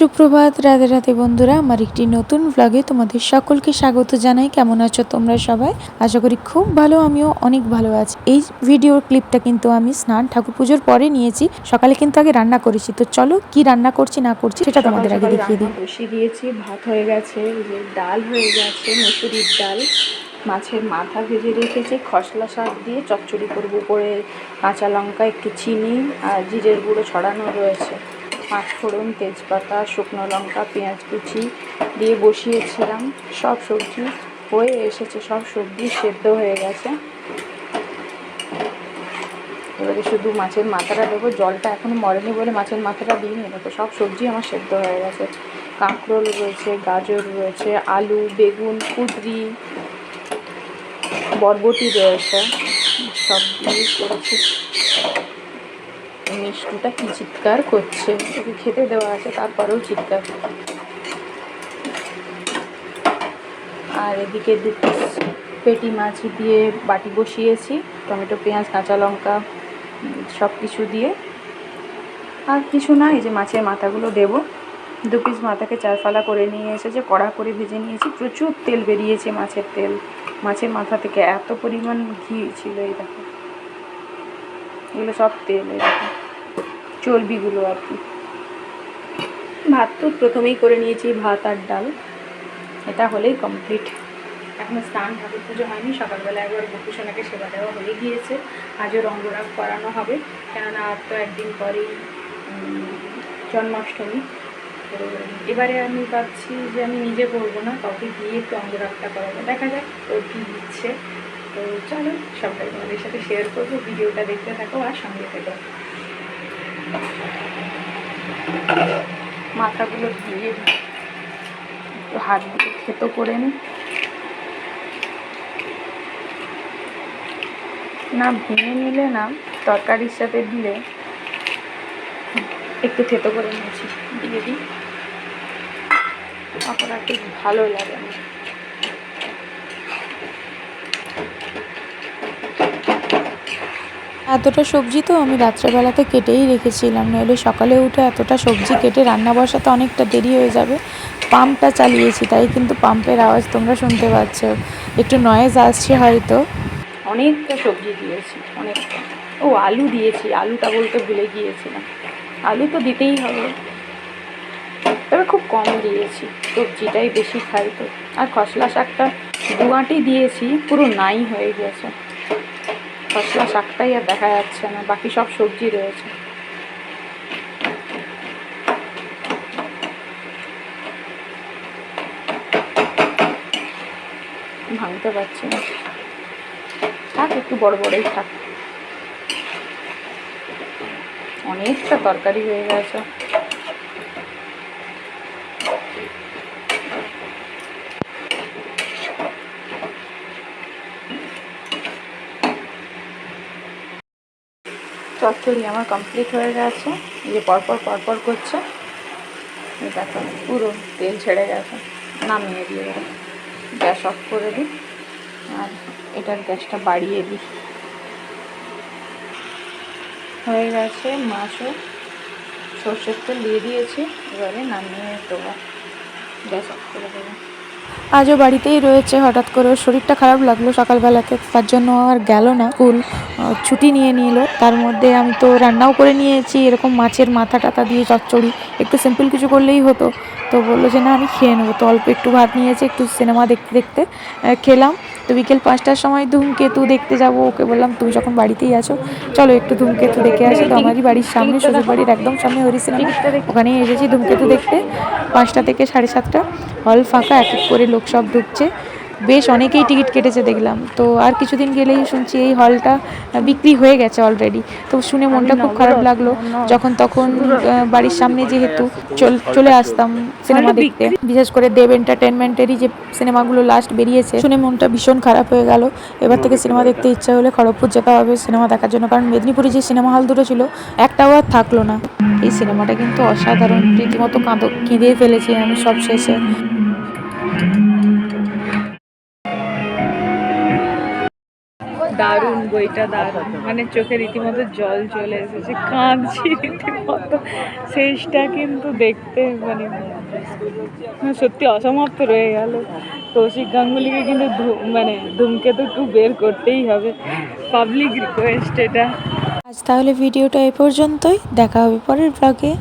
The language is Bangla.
সুপ্রভাত রাধে রাধে বন্ধুরা। আমার একটি নতুন ব্লগে তোমাদের সকলকে স্বাগত জানাই। কেমন আছো তোমরা সবাই? আশা করি খুব ভালো আমিও অনেক ভালো আছি। এই ভিডিওর ক্লিপটা কিন্তু আমি স্নান ঠাকুর পুজোর পরে নিয়েছি। সকালে কিন্তু আগে রান্না করেছি। তো চলো কি রান্না করছি না করছি সেটা তোমাদের আগে দেখিয়ে দিই। বসিয়ে দিয়েছি। ভাত হয়ে গেছে যে ডাল হয়ে গেছে মুসুরির ডাল। মাছের মাথা ভেজে রেখেছি। খসলা শাক দিয়ে চচ্চড়ি করব উপরে কাঁচা লঙ্কা একটু চিনি আর জিরের গুঁড়ো ছড়ানো রয়েছে। পাঁচ ফোড়ন তেজপাতা, শুকনো লঙ্কা, পেঁয়াজ কুচি দিয়ে বসিয়েছিলাম। সব সবজি হয়ে এসেছে, সব সবজি সেদ্ধ হয়ে গেছে। এবারে শুধু মাছের মাথাটা দেবো, জলটা এখনও মরেনি বলে মাছের মাথাটা দিইনি তো সব সবজি আমার সেদ্ধ হয়ে গেছে। কাঁকরোল রয়েছে, গাজর রয়েছে, আলু, বেগুন, কুদরি, বরবটি রয়েছে। সব দিয়ে করেছি। মিষ্টুটা কি চিৎকার করছে? ওকে খেতে দেওয়া আছে, তারপরেও চিৎকার। আর এদিকে দু পিস পেটি মাছ দিয়ে বাটি বসিয়েছি, টমেটো, পেঁয়াজ, কাঁচা লঙ্কা সব কিছু দিয়ে। আর কিছু না, এই যে মাছের মাথাগুলো দেবো। দু পিস মাথাকে চারফালা করে নিয়ে এসেছে, কড়া করে ভেজে নিয়েছি। প্রচুর তেল বেরিয়েছে মাছের তেল। মাছের মাথা থেকে এত পরিমাণ ঘি ছিল, এই দেখো। এগুলো সব তেল, এই দেখো। চর্বিগুলো আর কি। ভাত তো প্রথমেই করে নিয়েছি, ভাত আর ডাল। এটা হলেই কমপ্লিট এখনও স্নান, ঠাকুর পুজো হয়নি সকালবেলা একবার গোপুসোনাকে সেবা দেওয়া হয়ে গিয়েছে। আজও রঙ্গরাগ করানো হবে, কেননা আর তো একদিন পরেই জন্মাষ্টমী। তো এবারে আমি ভাবছি যে আমি নিজে করব না, কাউকে গিয়ে একটু অঙ্গরাগটা করাবো। দেখা যাক ওর কী দিচ্ছে তো চলো, সবটাই তোমাদের সাথে শেয়ার করব, ভিডিওটা দেখতে থাকো আর সঙ্গে থেকো। মাথাগুলো দিয়ে একটু হাত দিয়ে থেতো করে নিই। না, ভেঙে নিলে না, তরকারির সাথে দিলে একটু থেতো করে নিয়েছি, দিয়ে দিই। আর ঠিক ভালো লাগে এতটা সবজি তো আমি রাত্রেবেলাতে কেটেই রেখেছিলাম, নইলে সকালে উঠে এতটা সবজি কেটে রান্না বসাতে অনেকটা দেরি হয়ে যাবে। পাম্পটা চালিয়েছি তাই কিন্তু পাম্পের আওয়াজ তোমরা শুনতে পাচ্ছ। একটু নয়েজ আসছে হয়তো। অনেকটা সবজি দিয়েছি, অনেকটা। ও, আলু দিয়েছি, আলুটা বলতে ভুলে গিয়েছিলাম। আলু তো দিতেই হবে। তবে খুব কম দিয়েছি, সবজিটাই বেশি খাই তো। আর খসলা শাকটা দু আঁটি দিয়েছি, পুরো নাই হয়ে গেছে। খসলা শাকটাই আর দেখা যাচ্ছে না, বাকি সব সবজি রয়েছে। ভাঙতে পারছি না। থাক, একটু বড় বড়ই থাক। অনেকটা তরকারি হয়ে গেছে। চচ্চড়ি আমার কমপ্লিট হয়ে গেছে। এই যে পরপর পরপর করছে। দেখো, পুরো তেল ছেড়ে গেছে। নামিয়ে দিয়ে দেবো। গ্যাস অফ করে দিই। আর এটার গ্যাসটা বাড়িয়ে দিই। হয়ে গেছে মাছও। সর্ষের তেল দিয়ে দিয়েছি। এবারে নামিয়ে দেবো। গ্যাস অফ করে দেবো। আজও বাড়িতেই রয়েছে। হঠাৎ করে শরীরটা খারাপ লাগল সকালবেলাতে। তার জন্য আর গেল না। স্কুল ছুটি নিয়ে নিল। তার মধ্যে আমি তো রান্নাও করে নিয়েছি। এরকম মাছের মাথা টাথা দিয়ে চচ্চড়ি। একটু সিম্পল কিছু করলেই হতো। তো বলল যে, না, আমি খেয়ে নেব। তো অল্প একটু ভাত নিয়েছি, একটু সিনেমা দেখতে দেখতে খেলাম। তো বিকেল পাঁচটার সময় ধূমকেতু দেখতে যাব। ওকে বললাম, তুমি যখন বাড়িতেই আছো, চলো একটু ধূমকেতু দেখে আসি। তো আমারই বাড়ির সামনে শ্বশুর বাড়ির একদম সামনে হরি সিনেমা, ওখানেই এসেছি ধূমকেতু দেখতে। পাঁচটা থেকে সাড়ে সাতটা, হল ফাঁকা, এক এক করে লোক সব ঢুকছে। বেশ অনেকেই টিকিট কেটেছে দেখলাম। তো আর কিছুদিন গেলেই শুনছি এই হলটা বিক্রি হয়ে গেছে অলরেডি তো শুনে মনটা খুব খারাপ লাগল। যখন তখন বাড়ির সামনে যেহেতু চল- আসতাম সিনেমা দেখতে। বিশেষ করে দেব এন্টারটেনমেন্টেরই যে সিনেমাগুলো লাস্ট বেরিয়েছে শুনে মনটা ভীষণ খারাপ হয়ে গেল। এবার থেকে সিনেমা দেখতে ইচ্ছা হলে খড়গপুর যেতে হবে সিনেমা দেখার জন্য। কারণ মেদিনীপুরে যে সিনেমা হল দুটো ছিল একটাও আর থাকল না। এই সিনেমাটা কিন্তু অসাধারণ রীতিমতো কাঁদো কেঁদে ফেলেছি আমি সব শেষে। দারুণ বইটা, দারুণ। মানে চোখে রীতিমতো জল চলে এসেছে, কাঁদছি রীতিমতো। শেষটা কিন্তু দেখতে মানে সত্যি অসমাপ্ত রয়ে গেল। কৌশিক গাঙ্গুলিকে কিন্তু মানে ধূমকেতু একটু বের করতেই হবে। পাবলিক রিকোয়েস্ট এটা। আজ তাহলে ভিডিওটা এ পর্যন্তই। দেখা হবে পরের ব্লগে